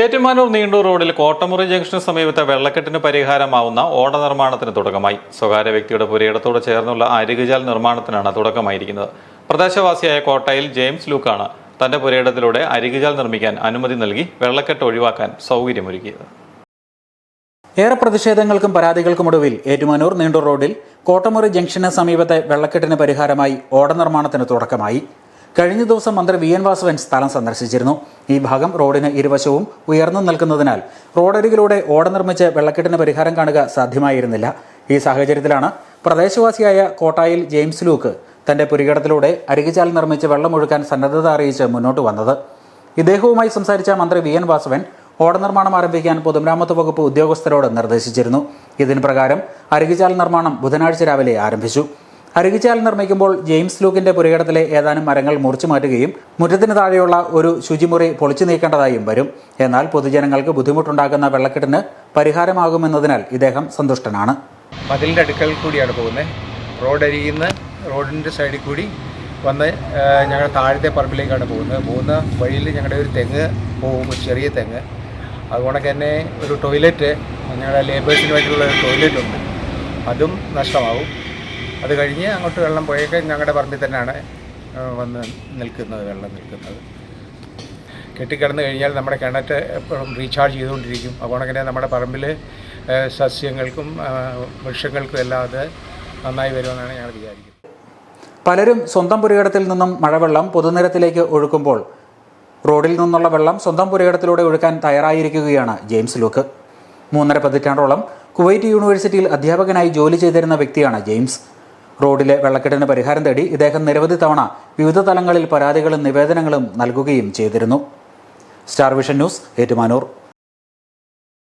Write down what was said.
ഏറ്റുമാനൂർ നീണ്ടൂർ റോഡിൽ കോട്ടമുറി ജംഗ്ഷന് സമീപത്തെ വെള്ളക്കെട്ടിന് പരിഹാരമാവുന്ന ഓട നിർമ്മാണത്തിന് തുടക്കമായി. സ്വകാര്യ വ്യക്തിയുടെ പുരയിടത്തോട് ചേർന്നുള്ള അരികുചാൽ നിർമ്മാണത്തിനാണ് തുടക്കമായിരിക്കുന്നത്. പ്രദേശവാസിയായ കോട്ടയിൽ ജെയിംസ് ലൂക്കാണ് തന്റെ പുരയിടത്തിലൂടെ അരികുചാൽ നിർമ്മിക്കാൻ അനുമതി നൽകി വെള്ളക്കെട്ട് ഒഴിവാക്കാൻ സൗകര്യമൊരുക്കിയത്. ഏറെ പ്രതിഷേധങ്ങൾക്കും പരാതികൾക്കുമൊടുവിൽ ഏറ്റുമാനൂർ നീണ്ടൂർ റോഡിൽ കോട്ടമുറി ജംഗ്ഷന് സമീപത്തെ വെള്ളക്കെട്ടിന് പരിഹാരമായി ഓട നിർമ്മാണത്തിന് തുടക്കമായി. കഴിഞ്ഞ ദിവസം മന്ത്രി വി എൻ വാസവൻ സ്ഥലം സന്ദർശിച്ചിരുന്നു. ഈ ഭാഗം റോഡിന് ഇരുവശവും ഉയർന്നു നിൽക്കുന്നതിനാൽ റോഡരികിലൂടെ ഓട നിർമ്മിച്ച് വെള്ളക്കെട്ടിന് പരിഹാരം കാണുക സാധ്യമായിരുന്നില്ല. ഈ സാഹചര്യത്തിലാണ് പ്രദേശവാസിയായ കോട്ടായിൽ ജെയിംസ് ലൂക്ക് തന്റെ പുരികടത്തിലൂടെ അരികിച്ചാൽ നിർമ്മിച്ച് വെള്ളമൊഴുക്കാൻ സന്നദ്ധത അറിയിച്ച് മുന്നോട്ട് വന്നത്. ഇദ്ദേഹവുമായി സംസാരിച്ച മന്ത്രി വി എൻ വാസവൻ ഓട നിർമ്മാണം ആരംഭിക്കാൻ പൊതുമരാമത്ത് വകുപ്പ് ഉദ്യോഗസ്ഥരോട് നിർദ്ദേശിച്ചിരുന്നു. ഇതിന് പ്രകാരം അരികിച്ചാൽ നിർമ്മാണം ബുധനാഴ്ച രാവിലെ ആരംഭിച്ചു. അരുകിച്ചാൽ നിർമ്മിക്കുമ്പോൾ ജെയിംസ് ലൂക്കിന്റെ പുരയിടത്തിലെ ഏതാനും മരങ്ങൾ മുറിച്ചു മാറ്റുകയും മുറ്റത്തിന് താഴെയുള്ള ഒരു ശുചിമുറി പൊളിച്ചു നീക്കേണ്ടതായും വരും. എന്നാൽ പൊതുജനങ്ങൾക്ക് ബുദ്ധിമുട്ടുണ്ടാക്കുന്ന വെള്ളക്കെട്ടിന് പരിഹാരമാകുമെന്നതിനാൽ ഇദ്ദേഹം സന്തുഷ്ടനാണ്. മതിലിന്റെ അടുക്കൽ കൂടിയാണ് പോകുന്നത്. റോഡ് നിന്ന് റോഡിന്റെ സൈഡിൽ കൂടി വന്ന് ഞങ്ങൾ താഴത്തെ പറമ്പിലേക്കാണ് പോകുന്നത്. പോകുന്ന വഴിയിൽ ഞങ്ങളുടെ ഒരു തെങ്ങ് പോകും ചെറിയ തെങ്ങ്. അതുകൊണ്ടൊക്കെ തന്നെ ഒരു ടോയ്ലറ്റ് ഞങ്ങളുടെ ലേബേഴ്സിന് വേണ്ടിയുള്ള ഒരു ടോയ്ലറ്റ് ഉണ്ട്. അതും നഷ്ടമാവും. അത് കഴിഞ്ഞ് അങ്ങോട്ട് വെള്ളം പോയൊക്കെ ഞങ്ങളുടെ പറമ്പിൽ തന്നെയാണ് വന്ന് നിൽക്കുന്നത് വെള്ളം നിൽക്കുന്നത്. കെട്ടിക്കിടന്ന് കഴിഞ്ഞാൽ നമ്മുടെ കിണറ്റ് എപ്പോഴും റീചാർജ് ചെയ്തുകൊണ്ടിരിക്കും. അപ്പോൾ അങ്ങനെ നമ്മുടെ പറമ്പിൽ സസ്യങ്ങൾക്കും വൃക്ഷങ്ങൾക്കും എല്ലാം അത് നന്നായി വരുമെന്നാണ് ഞങ്ങൾ വിചാരിക്കുന്നത്. പലരും സ്വന്തം പുരയിടത്തിൽ നിന്നും മഴവെള്ളം പൊതുനിരത്തിലേക്ക് ഒഴുക്കുമ്പോൾ റോഡിൽ നിന്നുള്ള വെള്ളം സ്വന്തം പുരയിടത്തിലൂടെ ഒഴുക്കാൻ തയ്യാറായിരിക്കുകയാണ് ജെയിംസ് ലൂക്ക്. മൂന്നര പതിറ്റാണ്ടോളം കുവൈറ്റ് യൂണിവേഴ്സിറ്റിയിൽ അധ്യാപകനായി ജോലി ചെയ്തിരുന്ന വ്യക്തിയാണ് ജെയിംസ്. റോഡിലെ വെള്ളക്കെട്ടിന് പരിഹാരം തേടി ഇദ്ദേഹം നിരവധി തവണ വിവിധ തലങ്ങളിൽ പരാതികളും നിവേദനങ്ങളും നൽകുകയും ചെയ്തിരുന്നു. Star vision news Ettumanoor.